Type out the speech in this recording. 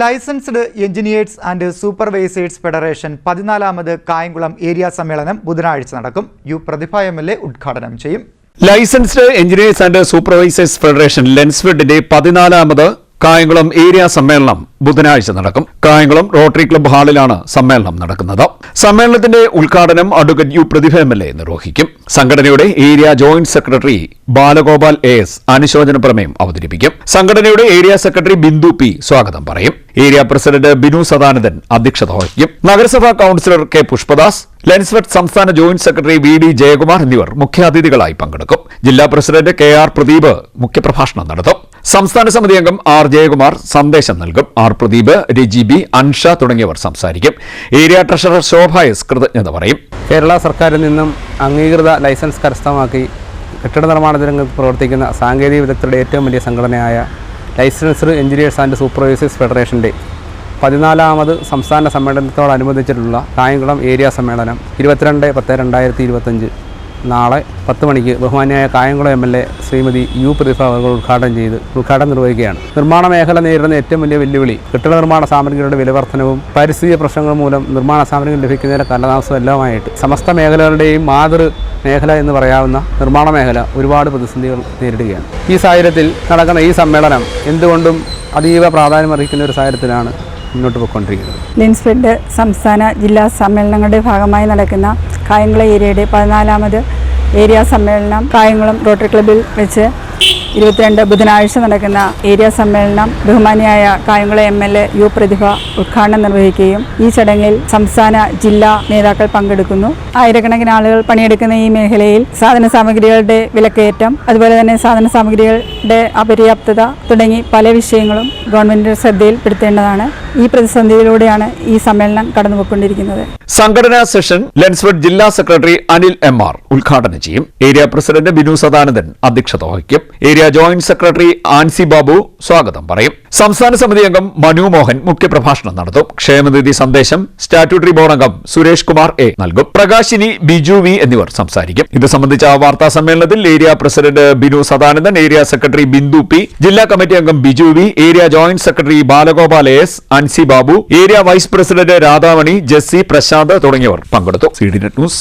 Licensed engineers and supervisors federation പതിനാലാമത് Kayamkulam area സമ്മേളനം ബുധനാഴ്ച നടക്കും. യു പ്രതിഭ എം എൽ ഉദ്ഘാടനം ചെയ്യും. Licensed engineers and supervisors federation ലെൻസ്ഫെഡിന്റെ പതിനാലാമത് കായംകുളം ഏരിയ സമ്മേളനം ബുധനാഴ്ച നടക്കും. കായംകുളം റോട്ടറി ക്ലബ് ഹാളിലാണ് സമ്മേളനം നടക്കുന്നത്. സമ്മേളനത്തിന്റെ ഉദ്ഘാടനം advocate U Prathibha M L A നിർവഹിക്കും. സംഘടനയുടെ area joint secretary Balagopal A S അനുശോചന പ്രമേയം അവതരിപ്പിക്കും. സംഘടനയുടെ ഏരിയ സെക്രട്ടറി ബിന്ദു പി സ്വാഗതം പറയും. ഏരിയ പ്രസിഡന്റ് ബിനു സദാനന്ദൻ അധ്യക്ഷത വഹിക്കും. നഗരസഭാ കൌൺസിലർ കെ പുഷ്പദാസ് ലെൻസ്വെറ്റ് സംസ്ഥാന joint secretary V D Jayakumar എന്നിവർ മുഖ്യാതിഥികളായി പങ്കെടുക്കും. ജില്ലാ പ്രസിഡന്റ് കെ ആർ പ്രദീപ് മുഖ്യപ്രഭാഷണം നടത്തും. സംസ്ഥാന സമിതി അംഗം ആർ ജയകുമാർ സന്ദേശം നൽകും. ആർ പ്രദീപ് രജി ബി അൻഷ തുടങ്ങിയവർ സംസാരിക്കും. ഏരിയ ട്രഷറർ ശോഭ എസ് കൃതജ്ഞത പറയും. കേരള സർക്കാരിൽ നിന്നും അംഗീകൃത ലൈസൻസ് കരസ്ഥമാക്കി കെട്ടിട നിർമ്മാണ രംഗത്ത് പ്രവർത്തിക്കുന്ന സാങ്കേതിക വിദഗ്ധരുടെ ഏറ്റവും വലിയ സംഘടനയായ ലൈസൻസ്ഡ് എഞ്ചിനീയേഴ്സ് ആൻഡ് സൂപ്പർവൈസേഴ്സ് ഫെഡറേഷന്റെ പതിനാലാമത് സംസ്ഥാന സമ്മേളനത്തോടനുബന്ധിച്ചിട്ടുള്ള കായംകുളം ഏരിയ സമ്മേളനം ഇരുപത്തിരണ്ട് പത്ത് രണ്ടായിരത്തി ഇരുപത്തഞ്ച്. നാളെ പത്ത് മണിക്ക് ബഹുമാന്യായ Kayamkulam M L A Shrimati U Prathibha അവർ ഉദ്ഘാടനം ചെയ്ത് ഉദ്ഘാടനം നിർവഹിക്കുകയാണ്. നിർമ്മാണ മേഖല നേരിടുന്ന ഏറ്റവും വലിയ വെല്ലുവിളി കെട്ടിട നിർമ്മാണ സാമഗ്രികളുടെ വിലവർദ്ധനവും പരിസ്ഥിതി പ്രശ്നങ്ങൾ മൂലം നിർമ്മാണ സാമഗ്രികൾ ലഭിക്കുന്നതിന് കാലതാമസം എല്ലാമായിട്ട് സമസ്ത മേഖലകളുടെയും മാതൃ മേഖല എന്ന് പറയാവുന്ന നിർമ്മാണ മേഖല ഒരുപാട് പ്രതിസന്ധികൾ നേരിടുകയാണ്. ഈ സാഹചര്യത്തിൽ നടക്കുന്ന ഈ സമ്മേളനം എന്തുകൊണ്ടും അതീവ പ്രാധാന്യം അർഹിക്കുന്ന ഒരു സാഹചര്യത്തിലാണ് മുന്നോട്ട് പോയിക്കൊണ്ടിരിക്കുന്നത്. ലിൻസ്ഫെഡ് സംസ്ഥാന ജില്ലാ സമ്മേളനങ്ങളുടെ ഭാഗമായി നടക്കുന്ന കായംകുളം ഏരിയയുടെ പതിനാലാമത് ഏരിയ സമ്മേളനം കായംകുളം റോട്ടറി ക്ലബിൽ വെച്ച് ഇരുപത്തിരണ്ട് ബുധനാഴ്ച നടക്കുന്ന ഏരിയ സമ്മേളനം ബഹുമാനിയായ Kayamkulam M L A U Prathibha ഉദ്ഘാടനം നിർവഹിക്കുകയും ഈ ചടങ്ങിൽ സംസ്ഥാന ജില്ലാ നേതാക്കൾ പങ്കെടുക്കുന്നു. ആയിരക്കണക്കിന് ആളുകൾ പണിയെടുക്കുന്ന ഈ മേഖലയിൽ സാധന സാമഗ്രികളുടെ വിലക്കയറ്റം അതുപോലെ തന്നെ സാധന സാമഗ്രികളുടെ അപര്യാപ്തത തുടങ്ങി പല വിഷയങ്ങളും ഗവൺമെന്റിന്റെ ശ്രദ്ധയിൽപ്പെടുത്തേണ്ടതാണ്. ഈ പ്രതിസന്ധിയിലൂടെയാണ് ഈ സമ്മേളനം കടന്നുപോയിക്കൊണ്ടിരിക്കുന്നത്. സംഘടനാ സെഷൻ ലെൻസ്ഫെഡ് ജില്ലാ സെക്രട്ടറി അനിൽ എം ആർ ഉദ്ഘാടനം ചെയ്യും. ഏരിയ പ്രസിഡന്റ് ബിനു സദാനന്ദൻ അധ്യക്ഷത വഹിക്കും. Area joint secretary Ancy Babu സ്വാഗതം പറയും. സംസ്ഥാന സമിതി അംഗം മനു മോഹൻ മുഖ്യപ്രഭാഷണം നടത്തും. ക്ഷേമനിധി സന്ദേശം സ്റ്റാറ്റ്യൂട്ടറി ബോർഡ് അംഗം സുരേഷ് കുമാർ എ നൽകും. പ്രകാശിനി ബിജു വി എന്നിവർ സംസാരിക്കും. ഇത് സംബന്ധിച്ച വാർത്താ സമ്മേളനത്തിൽ area president Binu Sadanandan area secretary Bindu P ജില്ലാ കമ്മിറ്റി അംഗം Biju V area joint secretary Balagopal S Ancy Babu area vice president Radhamani Jessy Prashanth തുടങ്ങിയവർ പങ്കെടുത്തു. C D net news.